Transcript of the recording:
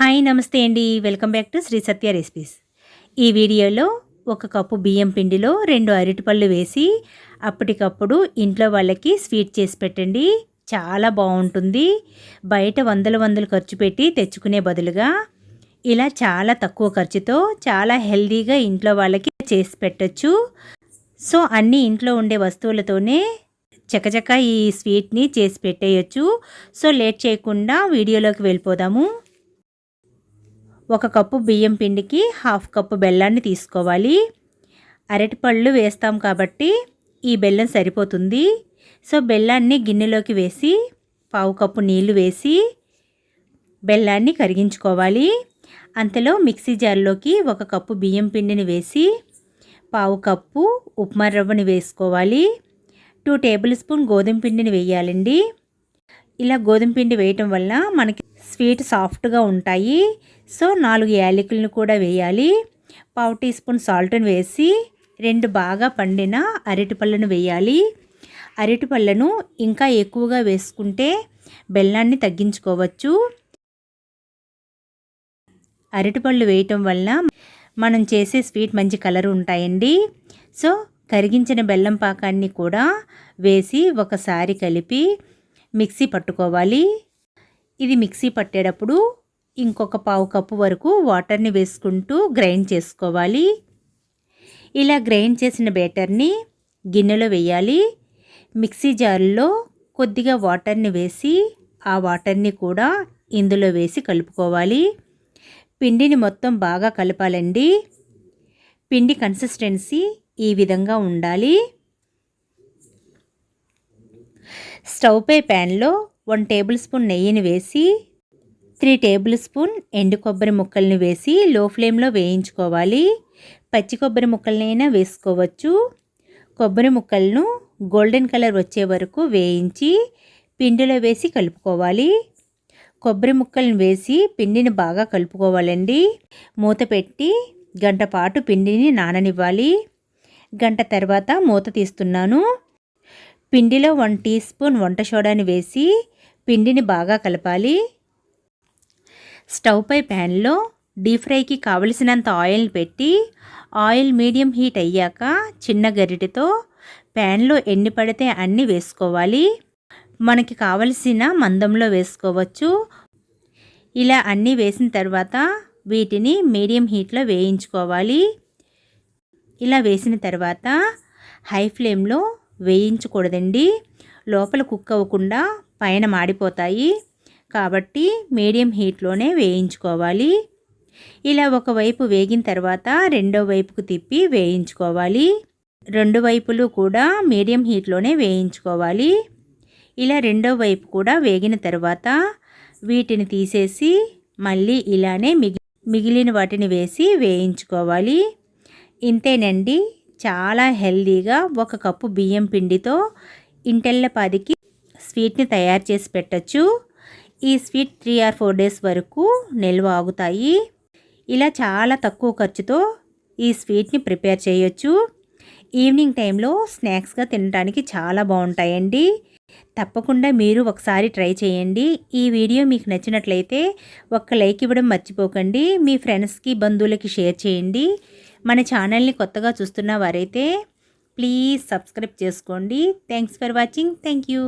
Hi నమస్తే అండి. Welcome back to Shri Satya recipes. ఈ వీడియోలో ఒక కప్పు బియ్యం పిండిలో రెండు అరటిపళ్ళు వేసి అప్పటికప్పుడు ఇంట్లో వాళ్ళకి స్వీట్ చేసి పెట్టండి. చాలా బాగుంటుంది. బయట వందల వందలు ఖర్చు పెట్టి తెచ్చుకునే బదులుగా ఇలా చాలా తక్కువ ఖర్చుతో చాలా హెల్దీగా ఇంట్లో వాళ్ళకి చేసి పెట్టచ్చు. సో అన్నీ ఇంట్లో ఉండే వస్తువులతోనే చకచక ఈ స్వీట్ని చేసి పెట్టేయచ్చు. సో లేట్ చేయకుండా వీడియోలోకి వెళ్ళిపోదాము. ఒక కప్పు బియ్యం పిండికి హాఫ్ కప్పు బెల్లాన్ని తీసుకోవాలి. అరటిపళ్ళు వేస్తాం కాబట్టి ఈ బెల్లం సరిపోతుంది. సో బెల్లాన్ని గిన్నెలోకి వేసి పావు కప్పు నీళ్ళు వేసి బెల్లాన్ని కరిగించుకోవాలి. అంతలో మిక్సీ జార్లోకి ఒక కప్పు బియ్యం పిండిని వేసి పావు కప్పు ఉప్మా రవ్వని వేసుకోవాలి. టూ టేబుల్ స్పూన్ గోధుమ పిండిని వేయాలండి. ఇలా గోధుమ పిండి వేయటం వల్ల మనకి స్వీట్ సాఫ్ట్గా ఉంటాయి. సో నాలుగు యాలకులను కూడా వేయాలి. పావు టీ స్పూన్ సాల్ట్ని వేసి రెండు బాగా పండిన అరటిపళ్ళను వేయాలి. అరటిపళ్ళను ఇంకా ఎక్కువగా వేసుకుంటే బెల్లాన్ని తగ్గించుకోవచ్చు. అరటిపళ్ళు వేయటం వల్ల మనం చేసే స్వీట్ మంచి కలర్ ఉంటాయండి. సో కరిగించిన బెల్లం పాకాన్ని కూడా వేసి ఒకసారి కలిపి మిక్సీ పట్టుకోవాలి. ఇది మిక్సీ పట్టేటప్పుడు ఇంకొక పావు కప్పు వరకు వాటర్ని వేసుకుంటూ గ్రైండ్ చేసుకోవాలి. ఇలా గ్రైండ్ చేసిన బేటర్ని గిన్నెలో వేయాలి. మిక్సీ జార్లో కొద్దిగా వాటర్ని వేసి ఆ వాటర్ని కూడా ఇందులో వేసి కలుపుకోవాలి. పిండిని మొత్తం బాగా కలపాలండి. పిండి కన్సిస్టెన్సీ ఈ విధంగా ఉండాలి. స్టవ్పై ప్యాన్లో వన్ టేబుల్ స్పూన్ నెయ్యిని వేసి త్రీ టేబుల్ స్పూన్ ఎండు కొబ్బరి ముక్కల్ని వేసి లో ఫ్లేమ్లో వేయించుకోవాలి. పచ్చి కొబ్బరి ముక్కలనైనా వేసుకోవచ్చు. కొబ్బరి ముక్కలను గోల్డెన్ కలర్ వచ్చే వరకు వేయించి పిండిలో వేసి కలుపుకోవాలి. కొబ్బరి ముక్కలను వేసి పిండిని బాగా కలుపుకోవాలండి. మూత పెట్టి గంట పాటు పిండిని నాననివ్వాలి. గంట తర్వాత మూత తీస్తున్నాను. పిండిలో వన్ టీ స్పూన్ వంట సోడాని వేసి పిండిని బాగా కలపాలి. స్టవ్పై ప్యాన్లో డీప్ ఫ్రైకి కావలసినంత ఆయిల్ పెట్టి ఆయిల్ మీడియం హీట్ అయ్యాక చిన్న గరిటెతో ప్యాన్లో ఎన్ని పడితే అన్ని వేసుకోవాలి. మనకి కావలసిన మందంలో వేసుకోవచ్చు. ఇలా అన్నీ వేసిన తర్వాత వీటిని మీడియం హీట్లో వేయించుకోవాలి. ఇలా వేసిన తర్వాత హై ఫ్లేమ్లో వేయించకూడదండి. లోపల కుక్ అవ్వకుండా పైన మాడిపోతాయి. కాబట్టి మీడియం హీట్లోనే వేయించుకోవాలి. ఇలా ఒకవైపు వేగిన తర్వాత రెండో వైపుకు తిప్పి వేయించుకోవాలి. రెండు వైపులు కూడా మీడియం హీట్లోనే వేయించుకోవాలి. ఇలా రెండో వైపు కూడా వేగిన తర్వాత వీటిని తీసేసి మళ్ళీ ఇలానే మిగిలిన వాటిని వేసి వేయించుకోవాలి. ఇంతేనండి. చాలా హెల్దీగా ఒక కప్పు బియ్యం పిండితో ఇంటెల్లపాదికి స్వీట్ని తయారు చేసి పెట్టచ్చు. ఈ sweet three or four days వరకు నిల్వ ఆగుతాయి. ఇలా చాలా తక్కువ ఖర్చుతో ఈ స్వీట్ని ప్రిపేర్ చేయొచ్చు. ఈవినింగ్ టైంలో స్నాక్స్గా తినడానికి చాలా బాగుంటాయండి. తప్పకుండా మీరు ఒకసారి ట్రై చేయండి. ఈ వీడియో మీకు నచ్చినట్లయితే ఒక్క లైక్ ఇవ్వడం మర్చిపోకండి. మీ ఫ్రెండ్స్కి బంధువులకి షేర్ చేయండి. మన ఛానల్ని కొత్తగా చూస్తున్న వారైతే ప్లీజ్ సబ్స్క్రైబ్ చేసుకోండి. Thanks for watching thank you